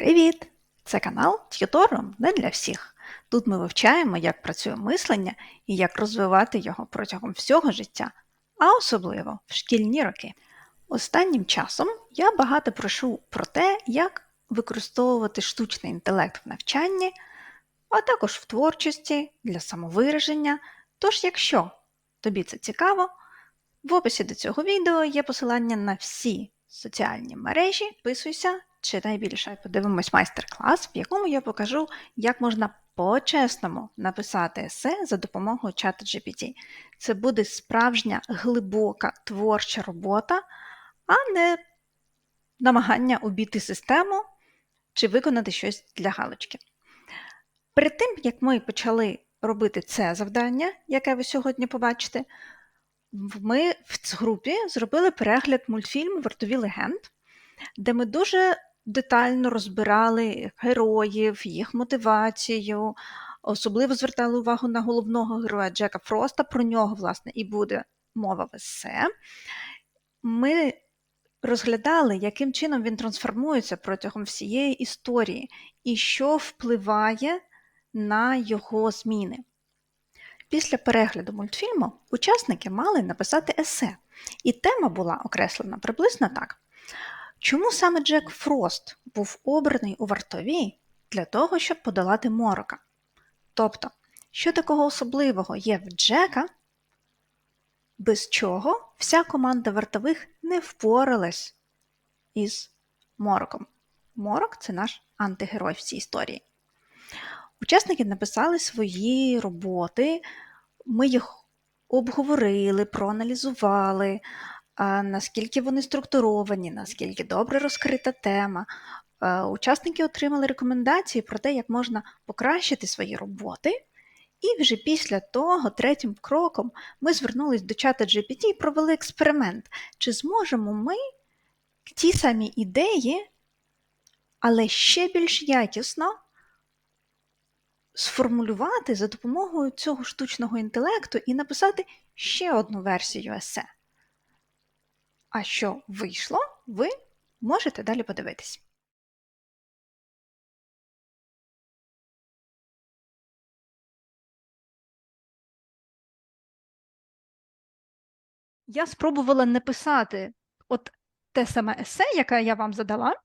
Привіт! Це канал Т'ютором не для всіх. Тут ми вивчаємо, як працює мислення і як розвивати його протягом всього життя, а особливо в шкільні роки. Останнім часом я багато прошу про те, як використовувати штучний інтелект в навчанні, а також в творчості для самовираження. Тож, якщо тобі це цікаво, в описі до цього відео є посилання на всі соціальні мережі. Підписуйся, читай більше. Подивимось майстер-клас, в якому я покажу, як можна по-чесному написати есе за допомогою чату GPT. Це буде справжня глибока творча робота, а не намагання обійти систему чи виконати щось для галочки. Перед тим, як ми почали робити це завдання, яке ви сьогодні побачите, ми в групі зробили перегляд мультфільму Вартові легенд, де ми дуже детально розбирали героїв, їх мотивацію, особливо звертали увагу на головного героя Джека Фроста. Про нього, власне, і буде мова в есе. Ми розглядали, яким чином він трансформується протягом всієї історії і що впливає на його зміни. Після перегляду мультфільму учасники мали написати есе, і тема була окреслена приблизно так. Чому саме Джек Фрост був обраний у вартові для того, щоб подолати морока? Тобто, що такого особливого є в Джека, без чого вся команда вартових не впоралась із мороком? Морок це наш антигерой в цій історії. Учасники написали свої роботи, ми їх обговорили, проаналізували, наскільки вони структуровані, наскільки добре розкрита тема. Учасники отримали рекомендації про те, як можна покращити свої роботи. І вже після того, третім кроком, ми звернулись до чата GPT і провели експеримент, чи зможемо ми ті самі ідеї, але ще більш якісно сформулювати за допомогою цього штучного інтелекту і написати ще одну версію есе. А що вийшло, ви можете далі подивитись. Я спробувала написати от те саме есе, яке я вам задала,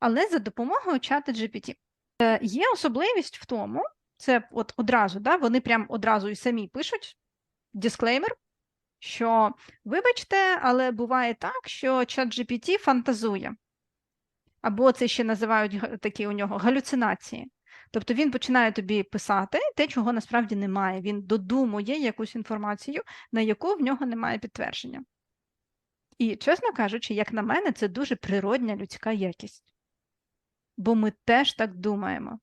але за допомогою чату GPT. Е, є особливість в тому, це от одразу, да, вони прям одразу і самі пишуть дисклеймер, що, вибачте, але буває так, що чат GPT фантазує. Або це ще називають такі у нього галюцинації. Тобто він починає тобі писати те, чого насправді немає. Він додумує якусь інформацію, на яку в нього немає підтвердження. І, чесно кажучи, як на мене, це дуже природня людська якість. Бо ми теж так думаємо,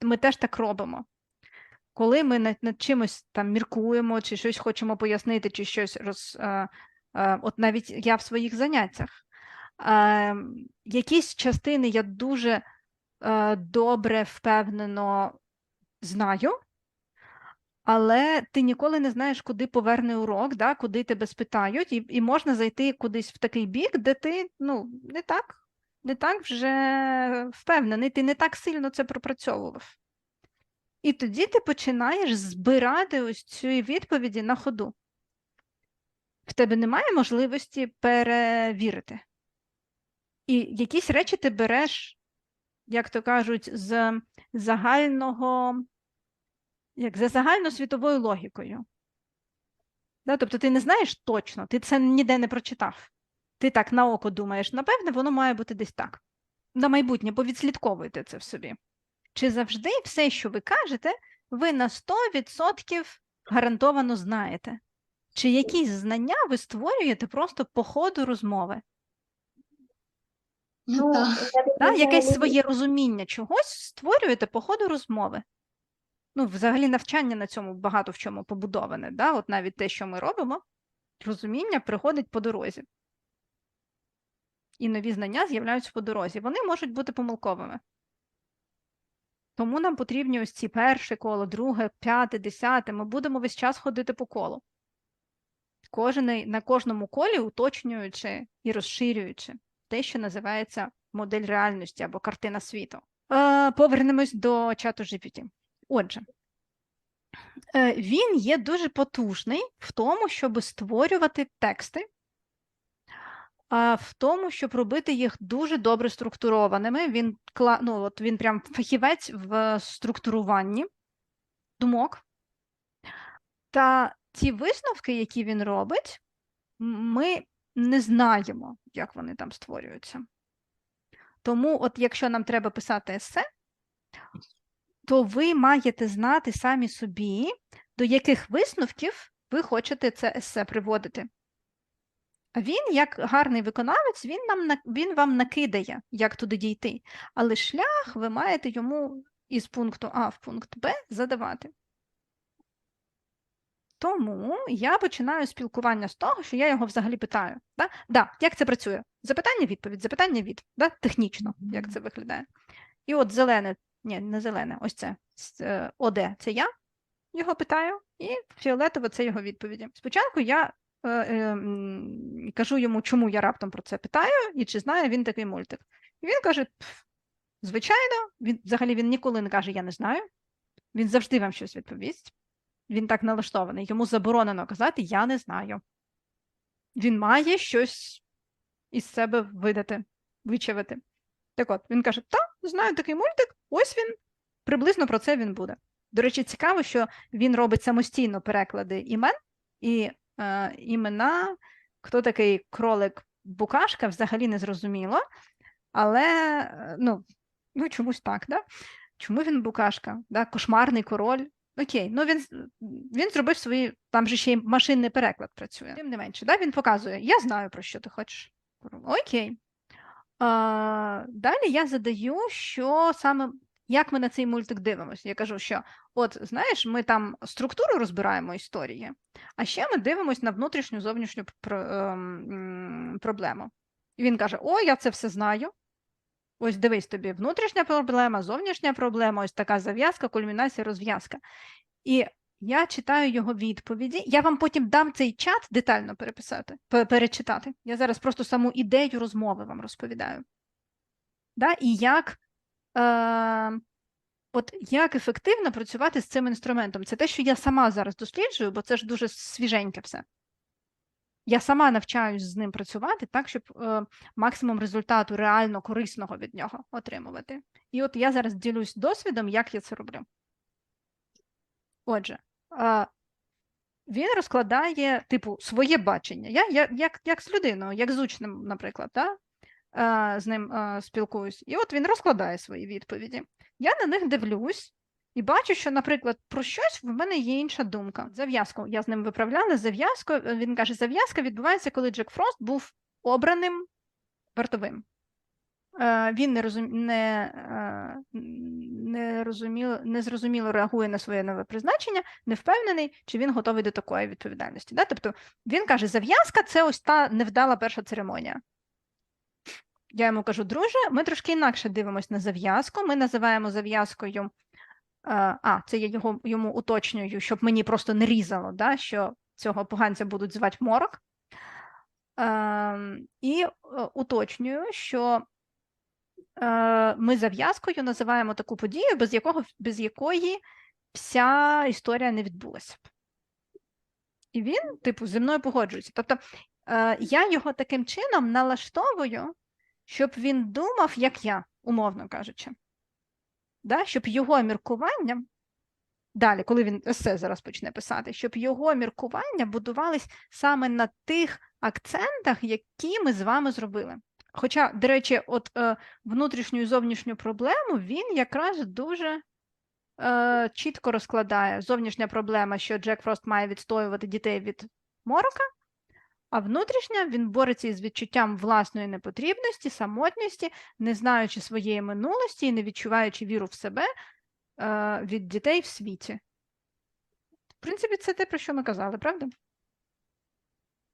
ми теж так робимо коли ми над, над чимось там міркуємо, чи щось хочемо пояснити, чи щось роз. А, а, от навіть я в своїх заняттях. Якісь частини я дуже добре, впевнено знаю, але ти ніколи не знаєш, куди поверне урок, да, куди тебе спитають, і і можна зайти кудись в такий бік, де ти ну, не так не так вже впевнений, ти не так сильно це пропрацьовував. І тоді ти починаєш збирати ось ці відповіді на ходу. В тебе немає можливості перевірити. І якісь речі ти береш, як то кажуть, з загального, як за загальносвітовою логікою. Да? Тобто ти не знаєш точно, ти це ніде не прочитав. Ти так на око думаєш, напевне, воно має бути десь так. На майбутнє, повідслідковуйте це в собі. Чи завжди все, що ви кажете, ви на 100% гарантовано знаєте? Чи якісь знання ви створюєте просто по ходу розмови? Ну, так. Да? Якесь своє розуміння чогось створюєте по ходу розмови. Ну, взагалі, навчання на цьому багато в чому побудоване. Да? От навіть те, що ми робимо, розуміння приходить по дорозі. І нові знання з'являються по дорозі. Вони можуть бути помилковими. Тому нам потрібні ось ці перше коло, друге, п'яте, десяте. Ми будемо весь час ходити по колу. Кожен, на кожному колі уточнюючи і розширюючи те, що називається модель реальності або картина світу. Е, Повернемось до чату GPT. Отже, е, він є дуже потужний в тому, щоб створювати тексти, в тому, щоб робити їх дуже добре структурованими. Він ну, от він прям фахівець в структуруванні думок. Та ті висновки, які він робить, ми не знаємо, як вони там створюються. Тому, от якщо нам треба писати есе, то ви маєте знати самі собі, до яких висновків ви хочете це есе приводити. А він, як гарний виконавець, він, нам, він вам накидає, як туди дійти. Але шлях ви маєте йому із пункту А в пункт Б задавати. Тому я починаю спілкування з того, що я його взагалі питаю. Да? Да, як це працює? Запитання, відповідь, запитання, від, да? технічно, як це виглядає. І от зелене, ні, не зелене, ось це е, ОД це я його питаю, і фіолетове це його відповіді. Спочатку я кажу йому, чому я раптом про це питаю, і чи знає він такий мультик. І він каже: звичайно, він взагалі він ніколи не каже, я не знаю. Він завжди вам щось відповість. Він так налаштований. Йому заборонено казати Я не знаю. Він має щось із себе видати, вичавити. Так от, він каже: Так, знаю такий мультик, ось він. Приблизно про це він буде. До речі, цікаво, що він робить самостійно переклади імен і е, імена, хто такий кролик Букашка, взагалі не зрозуміло. Але е, ну, ну чомусь так, да? Чому він Букашка? Да? Кошмарний король. Окей, ну він, він зробив свої, там же ще й машинний переклад працює. Тим не менше, да? він показує: я знаю, про що ти хочеш. Окей. А, далі я задаю, що саме, як ми на цей мультик дивимося. Я кажу, що от знаєш, ми там структуру розбираємо історії, а ще ми дивимося на внутрішню зовнішню ем, проблему. І він каже: О, я це все знаю. Ось дивись тобі, внутрішня проблема, зовнішня проблема, ось така зав'язка, кульмінація, розв'язка. І я читаю його відповіді. Я вам потім дам цей чат детально переписати, перечитати. Я зараз просто саму ідею розмови вам розповідаю. Да? І як, е, от як ефективно працювати з цим інструментом. Це те, що я сама зараз досліджую, бо це ж дуже свіженьке все. Я сама навчаюсь з ним працювати так, щоб е, максимум результату реально корисного від нього отримувати. І от я зараз ділюсь досвідом, як я це роблю. Отже, е, він розкладає, типу, своє бачення. Я, я як, як з людиною, як з учнем, наприклад, да? З ним спілкуюсь. І от він розкладає свої відповіді. Я на них дивлюсь і бачу, що, наприклад, про щось в мене є інша думка. Зав'язку я з ним виправляла. Зав'язку він каже, зав'язка відбувається, коли Джек Фрост був обраним вартовим. Він не розум... не, не, розуміло, не зрозуміло реагує на своє нове призначення, не впевнений, чи він готовий до такої відповідальності. Да? Тобто він каже, зав'язка це ось та невдала перша церемонія. Я йому кажу, друже, ми трошки інакше дивимося на зав'язку. Ми називаємо зав'язкою. е, А, це я його йому уточнюю, щоб мені просто не різало, да, що цього поганця будуть звати морок. Ем, І е, уточнюю, що е, ми зав'язкою називаємо таку подію, без, якого, без якої вся історія не відбулася. б. І він, типу, зі мною погоджується. Тобто я його таким чином налаштовую, щоб він думав, як я, умовно кажучи. Да? Щоб його міркування, далі, коли він есе зараз почне писати, щоб його міркування будувались саме на тих акцентах, які ми з вами зробили. Хоча, до речі, от е, внутрішню і зовнішню проблему він якраз дуже е, чітко розкладає. Зовнішня проблема, що Джек Фрост має відстоювати дітей від морока, а внутрішня він бореться із відчуттям власної непотрібності, самотності, не знаючи своєї минулості і не відчуваючи віру в себе е, від дітей в світі. В принципі, це те, про що ми казали, правда?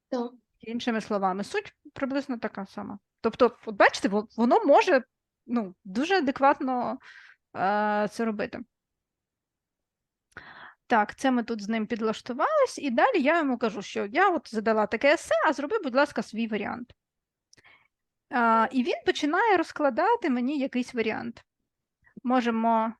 Так. Іншими словами, суть приблизно така сама. Тобто, от бачите, воно може ну, дуже адекватно е, це робити. Так, це ми тут з ним підлаштувались, і далі я йому кажу, що я от задала таке есе, а зроби, будь ласка, свій варіант. А, і він починає розкладати мені якийсь варіант. можемо.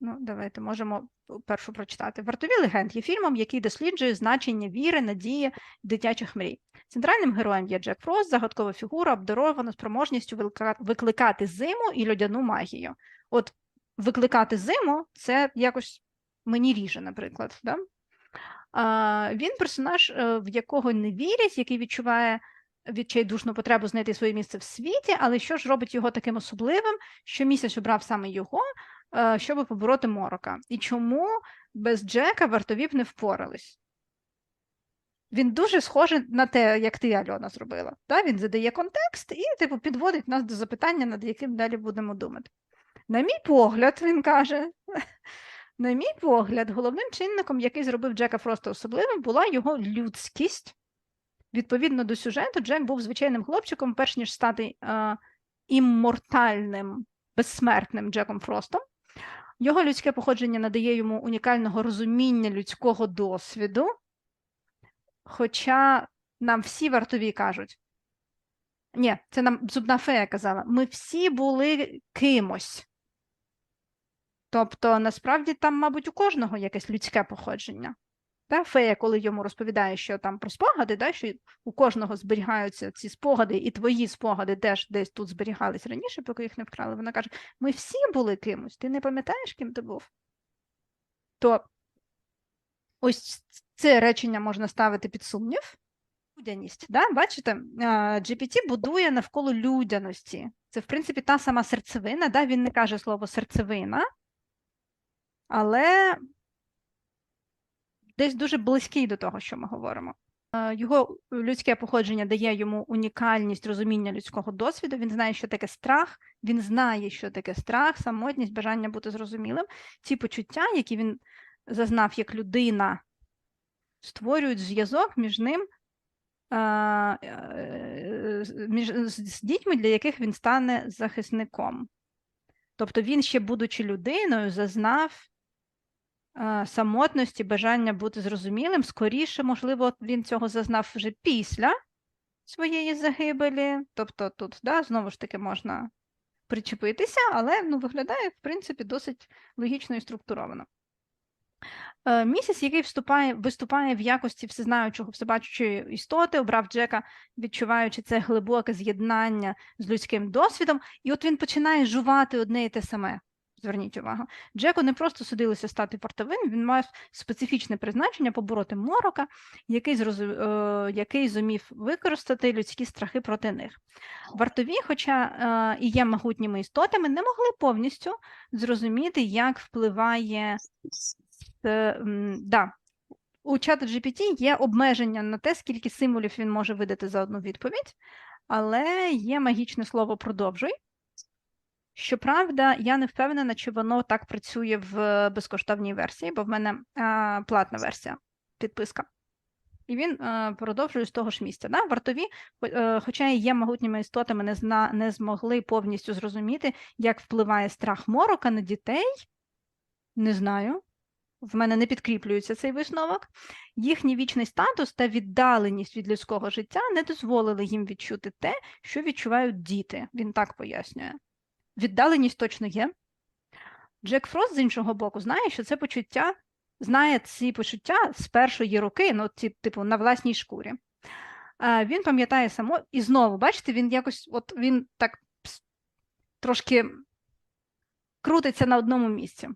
Ну, давайте можемо першу прочитати. Вартові легенд є фільмом, який досліджує значення віри, надії, дитячих мрій. Центральним героєм є Джек Фрост, загадкова фігура, обдарована спроможністю виклика- викликати зиму і льодяну магію. От викликати зиму це якось мені ріже, наприклад. Да? А, він персонаж, е, в якого не вірять, який відчуває відчайдушну потребу знайти своє місце в світі, але що ж робить його таким особливим, що місяць обрав саме його, е, щоб побороти морока. І чому без Джека вартові б не впорались? Він дуже схожий на те, як ти, Альона, зробила. Та? Він задає контекст і типу, підводить нас до запитання, над яким далі будемо думати. На мій погляд, він каже, на мій погляд, головним чинником, який зробив Джека Фроста особливим, була його людськість. Відповідно до сюжету, Джек був звичайним хлопчиком, перш ніж стати е, іммортальним, безсмертним Джеком Фростом. Його людське походження надає йому унікального розуміння людського досвіду. Хоча нам всі вартові кажуть, ні, це нам зубна фея казала, ми всі були кимось. Тобто, насправді там, мабуть, у кожного якесь людське походження. Та, фея, коли йому розповідає, що там про спогади, да, що у кожного зберігаються ці спогади, і твої спогади теж десь тут зберігались раніше, поки їх не вкрали. Вона каже: ми всі були кимось, ти не пам'ятаєш, ким ти був? То ось це речення можна ставити під сумнів. Людяність. Да? Бачите, GPT будує навколо людяності. Це, в принципі, та сама серцевина. Да? Він не каже слово серцевина, але десь дуже близький до того, що ми говоримо. Е, Його людське походження дає йому унікальність розуміння людського досвіду. Він знає, що таке страх, він знає, що таке страх, самотність, бажання бути зрозумілим. Ці почуття, які він зазнав як людина, створюють зв'язок між ним е, е, між, з, дітьми, для яких він стане захисником. Тобто він ще, будучи людиною, зазнав самотності, бажання бути зрозумілим. Скоріше, можливо, він цього зазнав вже після своєї загибелі. Тобто тут да, знову ж таки можна причепитися, але ну, виглядає, в принципі, досить логічно і структуровано. Е, Місяць, який вступає, виступає в якості всезнаючого, всебачучої істоти, обрав Джека, відчуваючи це глибоке з'єднання з людським досвідом, і от він починає жувати одне і те саме. Зверніть увагу. Джеку не просто судилося стати вартовим, він мав специфічне призначення побороти морока, який, зрозу... е, який зумів використати людські страхи проти них. Вартові, хоча е, і є могутніми істотами, не могли повністю зрозуміти, як впливає Е, да. У чата GPT є обмеження на те, скільки символів він може видати за одну відповідь, але є магічне слово продовжуй. Щоправда, я не впевнена, чи воно так працює в безкоштовній версії, бо в мене а, платна версія, підписка. І він е, продовжує з того ж місця. Да? Вартові, е, хоча і є могутніми істотами, не, зна, не змогли повністю зрозуміти, як впливає страх морока на дітей. Не знаю. В мене не підкріплюється цей висновок. Їхній вічний статус та віддаленість від людського життя не дозволили їм відчути те, що відчувають діти. Він так пояснює. Віддаленість точно є. Джек Фрост, з іншого боку, знає, що це почуття, знає ці почуття з першої руки, ну, типу, на власній шкурі. А, він пам'ятає само, і знову, бачите, він якось, от він так трошки крутиться на одному місці.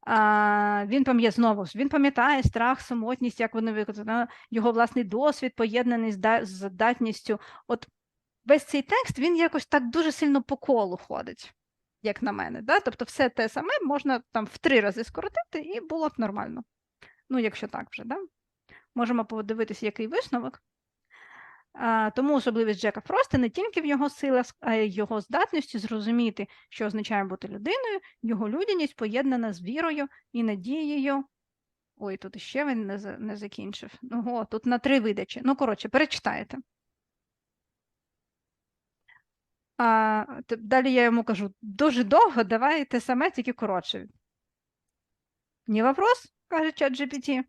А, він пам'ятає знову він пам'ятає страх, самотність, як вони виконали, його власний досвід, поєднаний з здатністю. От весь цей текст він якось так дуже сильно по колу ходить, як на мене. Да? Тобто, все те саме можна там в три рази скоротити, і було б нормально. Ну, якщо так вже, да? можемо подивитися, який висновок. А, тому особливість Джека Фроста не тільки в його силах, а й його здатності зрозуміти, що означає бути людиною, його людяність поєднана з вірою і надією. Ой, тут ще він не, не закінчив. Ну, о, тут на три видачі. Ну, коротше, перечитаєте. А, далі я йому кажу: дуже довго, давай те саме, тільки коротше. Ні вопрос, каже чат GPT,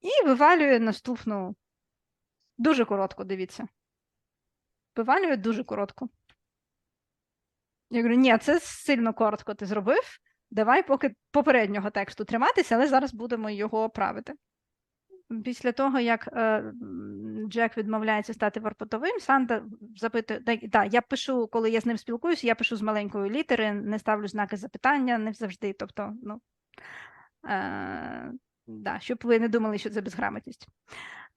і вивалює наступну Дуже коротко, дивіться. Вивалює дуже коротко. Я говорю, ні, це сильно коротко ти зробив. Давай поки попереднього тексту триматися, але зараз будемо його правити. Після того, як е, Джек відмовляється стати ворпотовим, Санта запитує, да, я пишу, коли я з ним спілкуюся, я пишу з маленької літери, не ставлю знаки запитання, не завжди. Тобто, ну, е, да, щоб ви не думали, що це безграмотність.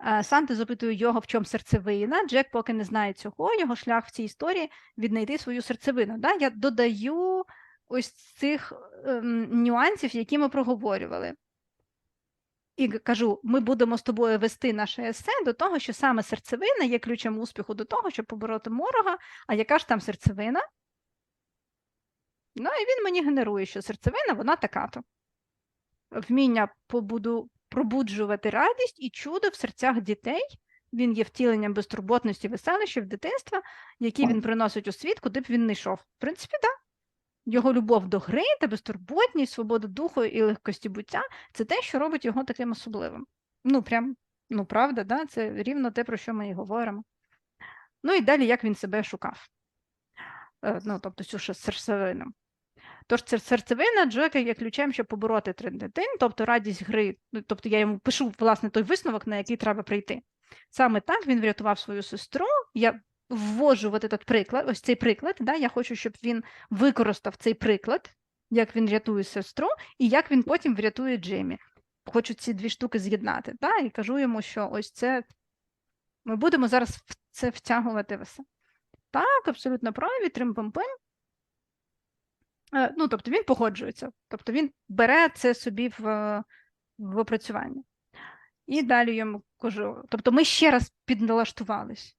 Е, Санта запитує його, в чому серцевина. Джек поки не знає цього, його шлях в цій історії віднайти свою серцевину. Да? Я додаю ось цих ем, нюансів, які ми проговорювали. І кажу, ми будемо з тобою вести наше есе до того, що саме серцевина є ключем успіху до того, щоб побороти морога. А яка ж там серцевина? Ну, і він мені генерує, що серцевина вона така-то. Вміння побуду, пробуджувати радість і чудо в серцях дітей. Він є втіленням безтурботності, веселищів дитинства, які він приносить у світ, куди б він не йшов. В принципі, так. Да. Його любов до гри та безтурботність, свобода духу і легкості буття це те, що робить його таким особливим. Ну, прям, ну, правда, да? це рівно те, про що ми і говоримо. Ну і далі, як він себе шукав. Е, Ну, тобто, цю серцевину. Тож це серцевина Джека є ключем, щоб побороти трендетин, тобто радість гри. Ну, тобто я йому пишу власне той висновок, на який треба прийти. Саме так він врятував свою сестру. Я ввожу от этот приклад, ось цей приклад. Да? Я хочу, щоб він використав цей приклад, як він рятує сестру, і як він потім врятує Джеймі. Хочу ці дві штуки з'єднати. Да? І кажу йому, що ось це ми будемо зараз в це втягувати все. Так, абсолютно праві, трим-пам-пим. Е, Ну, тобто він погоджується, тобто він бере це собі в, в опрацювання. І далі йому кажу, тобто ми ще раз підналаштувались.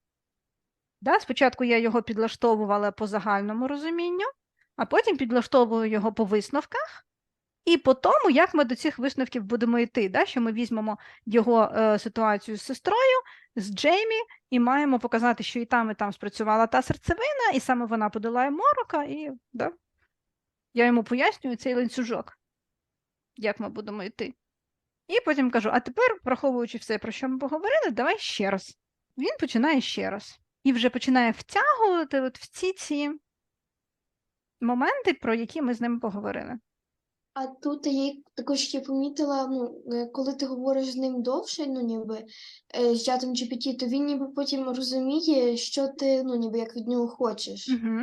Да? Спочатку я його підлаштовувала по загальному розумінню, а потім підлаштовую його по висновках, і по тому, як ми до цих висновків будемо йти, да? що ми візьмемо його е, ситуацію з сестрою, з Джеймі, і маємо показати, що і там, і там спрацювала та серцевина, і саме вона подолає морока, і да? я йому пояснюю цей ланцюжок, як ми будемо йти. І потім кажу: а тепер, враховуючи все, про що ми поговорили, давай ще раз. Він починає ще раз. І вже починає втягувати от всі ці моменти, про які ми з ним поговорили. А тут я також я помітила, ну, е, коли ти говориш з ним довше, ну ніби е, з чатом GPT, то він ніби потім розуміє, що ти, ну, ніби як від нього хочеш. Угу.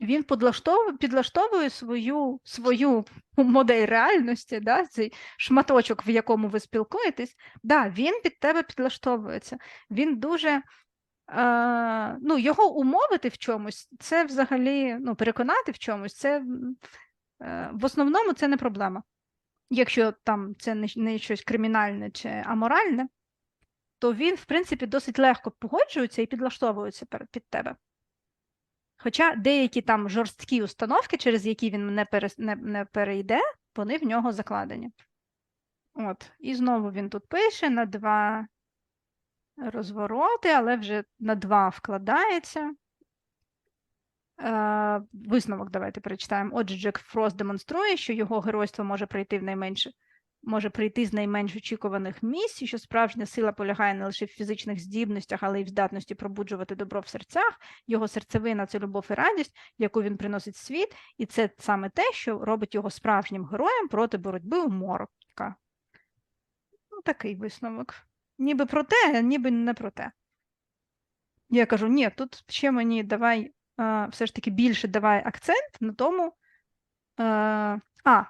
Він підлаштовує, підлаштовує свою, свою модель реальності, да, цей шматочок, в якому ви спілкуєтесь. Да, він під тебе підлаштовується. Він дуже. Е, ну, його умовити в чомусь, це взагалі ну, переконати в чомусь, це е, в основному це не проблема. Якщо там це не, не щось кримінальне чи аморальне, то він, в принципі, досить легко погоджується і підлаштовується під тебе. Хоча деякі там жорсткі установки, через які він не, перес... не, не перейде, вони в нього закладені. От, і знову він тут пише на два розвороти, але вже на два вкладається. Е, висновок давайте перечитаємо. Отже, Джек Фрост демонструє, що його геройство може прийти в найменше, може прийти з найменш очікуваних місць, і що справжня сила полягає не лише в фізичних здібностях, але й в здатності пробуджувати добро в серцях. Його серцевина це любов і радість, яку він приносить в світ, і це саме те, що робить його справжнім героєм проти боротьби у морока. Ну, такий висновок. Ніби про те, ніби не про те. Я кажу: ні, тут ще мені давай все ж таки більше давай акцент на тому. А,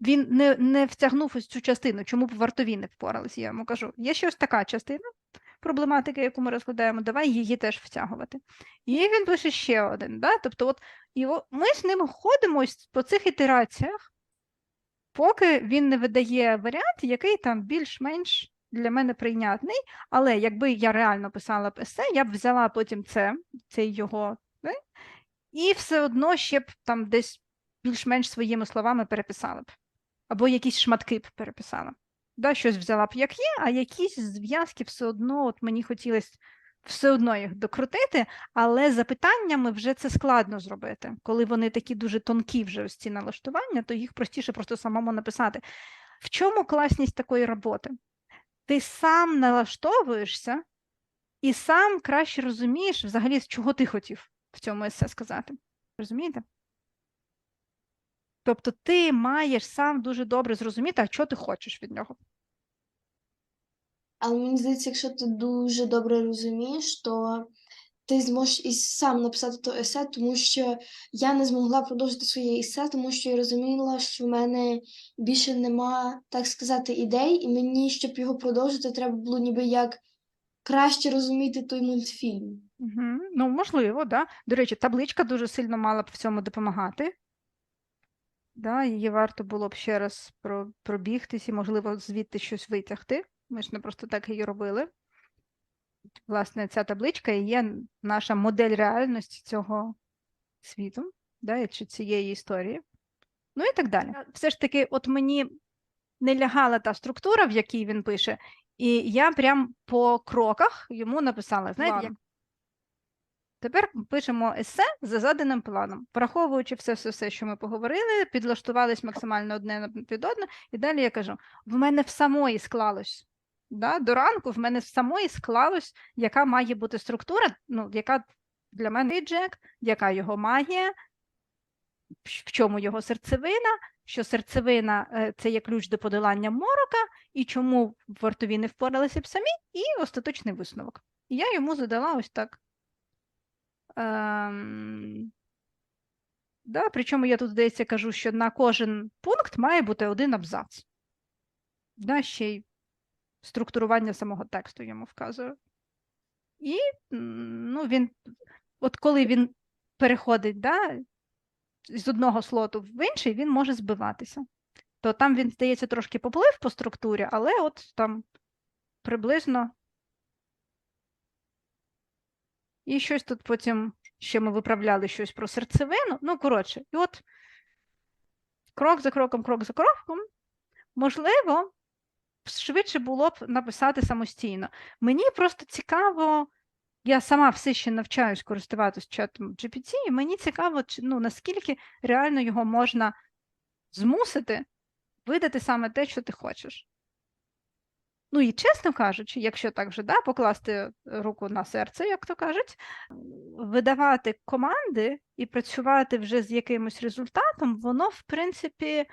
він не, не втягнув ось цю частину, чому б вартові не впоралися. Я йому кажу, є ще ось така частина проблематики, яку ми розглядаємо, давай її теж втягувати. І він пише ще один. Да? Тобто, от, і о- ми з ним ходимось по цих ітераціях, поки він не видає варіант, який там більш-менш для мене прийнятний. Але якби я реально писала б есе, я б взяла потім це, цей його, да? і все одно ще б там десь більш-менш своїми словами переписала б. Або якісь шматки б переписала. Да, щось взяла б як є, а якісь зв'язки все одно, от мені хотілося все одно їх докрутити, але запитаннями вже це складно зробити. Коли вони такі дуже тонкі вже ось ці налаштування, то їх простіше просто самому написати. В чому класність такої роботи? Ти сам налаштовуєшся і сам краще розумієш взагалі, чого ти хотів в цьому есе сказати. Розумієте? Тобто ти маєш сам дуже добре зрозуміти, а що ти хочеш від нього. Але мені здається, якщо ти дуже добре розумієш, то ти зможеш і сам написати то есе, тому що я не змогла продовжити своє есе, тому що я розуміла, що в мене більше нема, так сказати, ідей, і мені, щоб його продовжити, треба було ніби як краще розуміти той мультфільм. Угу. Ну, можливо, да. До речі, табличка дуже сильно мала б в цьому допомагати. Да, її варто було б ще раз про, пробігтись і, можливо, звідти щось витягти. Ми ж не просто так її робили. Власне, ця табличка і є наша модель реальності цього світу, да, чи цієї історії. Ну і так далі. Все ж таки, от мені не лягала та структура, в якій він пише, і я прям по кроках йому написала: знаєте, як Тепер пишемо есе за заданим планом, враховуючи все, все, все, що ми поговорили, підлаштувались максимально одне під одне, і далі я кажу: в мене в самої склалось. Да? До ранку в мене самої склалось, яка має бути структура, ну, яка для мене Джек, яка його магія, в в чому його серцевина, що серцевина е, це є ключ до подолання морока, і чому вартові не впоралися б самі, і остаточний висновок. І я йому задала ось так. Ем, да, причому я тут, здається, кажу, що на кожен пункт має бути один абзац. Да, ще й структурування самого тексту йому вказую. І ну, він, от коли він переходить да, з одного слоту в інший, він може збиватися. То там він, здається, трошки поплив по структурі, але от там приблизно І щось тут потім ще ми виправляли щось про серцевину. Ну, коротше, і от крок за кроком, крок за кроком, можливо, швидше було б написати самостійно. Мені просто цікаво, я сама все ще навчаюсь користуватись чатом GPT, і мені цікаво, ну, наскільки реально його можна змусити видати саме те, що ти хочеш. Ну і чесно кажучи, якщо так вже да, покласти руку на серце, як то кажуть, видавати команди і працювати вже з якимось результатом, воно, в принципі,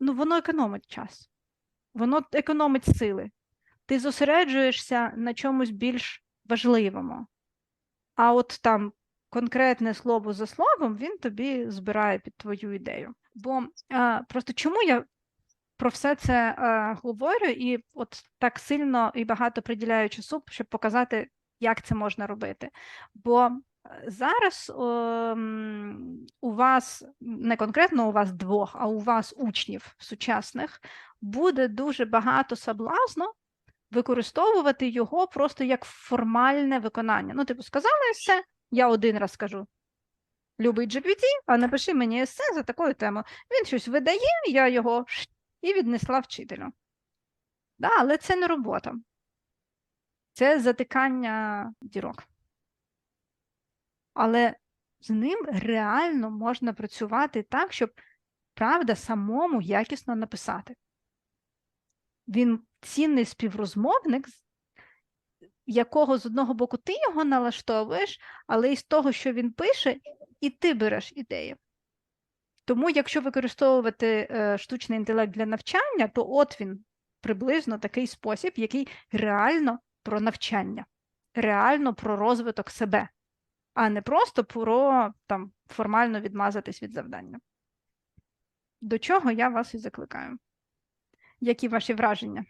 ну, воно економить час, воно економить сили. Ти зосереджуєшся на чомусь більш важливому. А от там конкретне слово за словом він тобі збирає під твою ідею. Бо а, просто чому я про все це е, говорю і от так сильно і багато приділяю часу, щоб показати, як це можна робити. Бо е, зараз ем, у вас не конкретно у вас двох, а у вас учнів сучасних буде дуже багато соблазну використовувати його просто як формальне виконання. Ну, типу, сказали все, я один раз скажу. Любий GPT, а напиши мені есе за такою темою. Він щось видає, я його і віднесла вчителю. Да, але це не робота. Це затикання дірок. Але з ним реально можна працювати так, щоб правда самому якісно написати. Він цінний співрозмовник, якого з одного боку ти його налаштовуєш, але і з того, що він пише, і ти береш ідеї. Тому, якщо використовувати е, штучний інтелект для навчання, то от він приблизно такий спосіб, який реально про навчання, реально про розвиток себе, а не просто про там, формально відмазатись від завдання. До чого я вас і закликаю. Які ваші враження?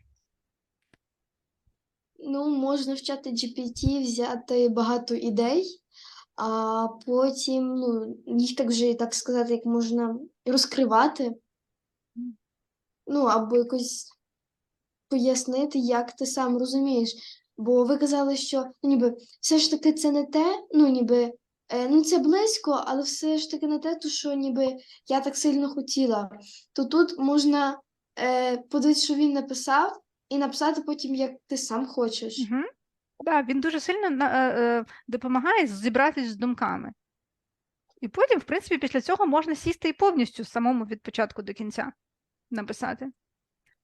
Ну, можна в чаті GPT взяти багато ідей, а потім ну, їх так вже, так сказати, як можна розкривати. Ну, або якось пояснити, як ти сам розумієш. Бо ви казали, що ну, ніби все ж таки це не те, ну ніби е, ну це близько, але все ж таки не те, то що ніби я так сильно хотіла. То тут можна е, подивитися, що він написав, і написати потім, як ти сам хочеш. Угу. Да, він дуже сильно е, е, допомагає зібратися з думками. І потім, в принципі, після цього можна сісти і повністю самому від початку до кінця написати.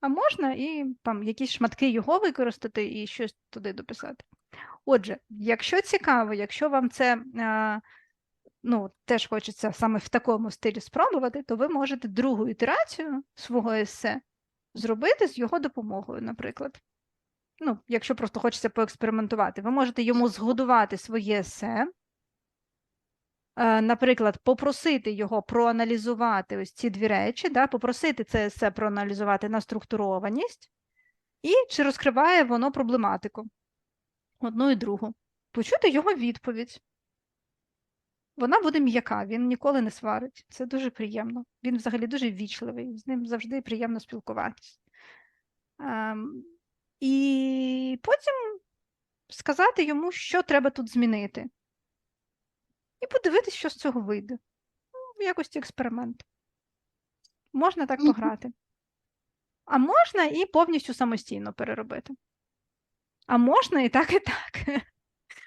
А можна і там якісь шматки його використати і щось туди дописати. Отже, якщо цікаво, якщо вам це е, ну, теж хочеться саме в такому стилі спробувати, то ви можете другу ітерацію свого есе зробити з його допомогою, наприклад. Ну, якщо просто хочеться поекспериментувати, ви можете йому згодувати своє есе, наприклад, попросити його проаналізувати ось ці дві речі, да, попросити це есе проаналізувати на структурованість, і чи розкриває воно проблематику одну і другу. Почути його відповідь. Вона буде м'яка, він ніколи не сварить. Це дуже приємно. Він взагалі дуже ввічливий, з ним завжди приємно спілкуватись. Ем, і потім сказати йому, що треба тут змінити. І подивитись, що з цього вийде. Ну, в якості експерименту. Можна так пограти. А можна і повністю самостійно переробити. А можна і так, і так.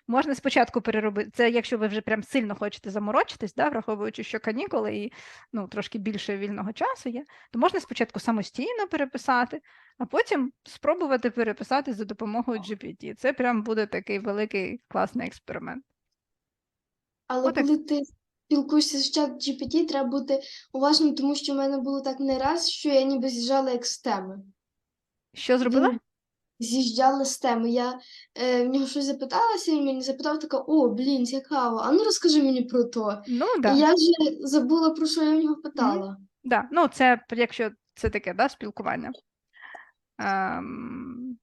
Можна спочатку переробити. Це якщо ви вже прям сильно хочете заморочитись, да, враховуючи, що канікули і ну, трошки більше вільного часу є, то можна спочатку самостійно переписати, а потім спробувати переписати за допомогою GPT. Це прям буде такий великий класний експеримент. Але Отак. коли ти спілкуєшся з чат GPT, треба бути уважним, тому що в мене було так не раз, що я ніби з'їжджала як з теми. Що зробила? З'їжджала з теми. Я е, в нього щось запиталася, він мені запитав така: о, блін, цікаво, а ну розкажи мені про то. Ну, І я вже забула, про що я в нього питала. Да. Ну, це якщо це таке да, спілкування. Ем,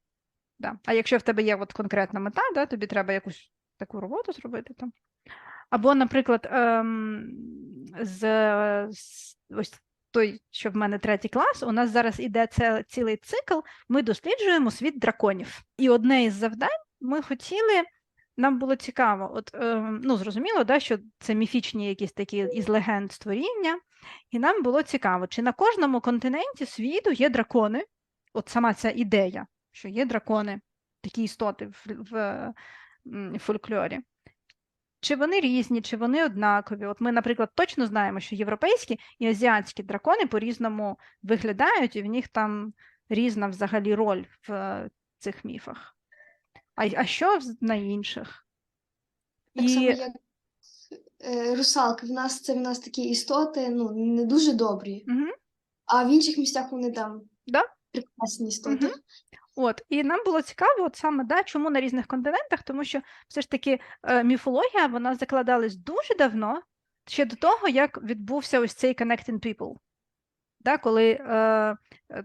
да. А якщо в тебе є от конкретна мета, да, тобі треба якусь таку роботу зробити там. Або, наприклад, ем, з, ось той, що в мене третій клас, у нас зараз іде цілий цикл, ми досліджуємо світ драконів. І одне із завдань ми хотіли. Нам було цікаво, от ем, ну зрозуміло, да, що це міфічні якісь такі із легенд створіння, і нам було цікаво, чи на кожному континенті світу є дракони, от сама ця ідея, що є дракони, такі істоти в, в м, фольклорі. Чи вони різні, чи вони однакові? От ми, наприклад, точно знаємо, що європейські і азіатські дракони по-різному виглядають, і в них там різна взагалі роль в е, цих міфах. А, а що на інших? Так само, як е, русалки. В нас це в нас такі істоти, ну, не дуже добрі, Угу. а в інших місцях вони там Да. прекрасні істоти. Мгм. От, і нам було цікаво, от саме да, чому на різних континентах, тому що все ж таки е, міфологія вона закладалась дуже давно, ще до того, як відбувся ось цей Connecting People, да, коли е, е,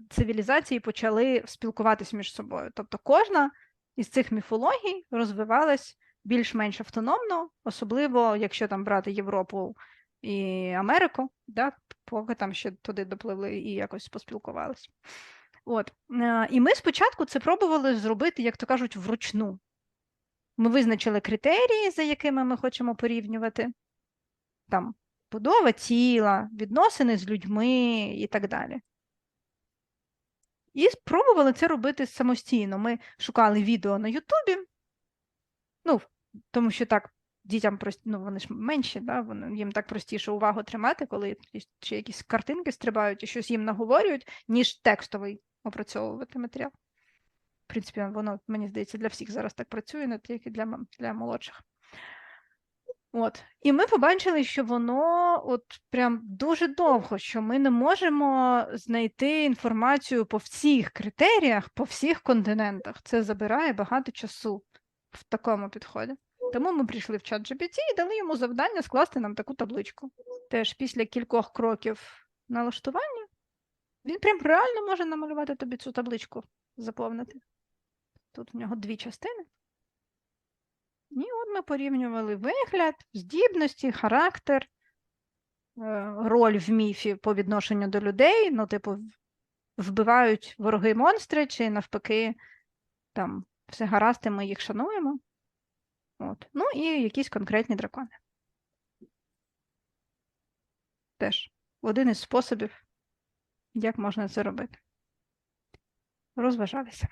цивілізації почали спілкуватися між собою. Тобто кожна із цих міфологій розвивалась більш-менш автономно, особливо якщо там брати Європу і Америку, да, поки там ще туди допливли і якось поспілкувалися. От. е, І ми спочатку це пробували зробити, як то кажуть, вручну. Ми визначили критерії, за якими ми хочемо порівнювати, там, будова тіла, відносини з людьми і так далі. І спробували це робити самостійно. Ми шукали відео на Ютубі, ну, тому що так дітям прост... ну, вони ж менші, да? вони, їм так простіше увагу тримати, коли чи якісь картинки стрибають і щось їм наговорюють, ніж текстовий опрацьовувати матеріал. В принципі, воно, мені здається, для всіх зараз так працює, не тільки для, для молодших. От. І ми побачили, що воно от прям дуже довго, що ми не можемо знайти інформацію по всіх критеріях, по всіх континентах. Це забирає багато часу в такому підході. Тому ми прийшли в чат GPT і дали йому завдання скласти нам таку табличку. Теж після кількох кроків налаштування він прям реально може намалювати тобі цю табличку, заповнити. Тут в нього дві частини. І от ми порівнювали вигляд, здібності, характер, е, роль в міфі по відношенню до людей. Ну, типу, вбивають вороги монстри, чи навпаки, там все гаразд, і ми їх шануємо. От. Ну і якісь конкретні дракони. Теж один із способів, як можна це робити. Розважалися.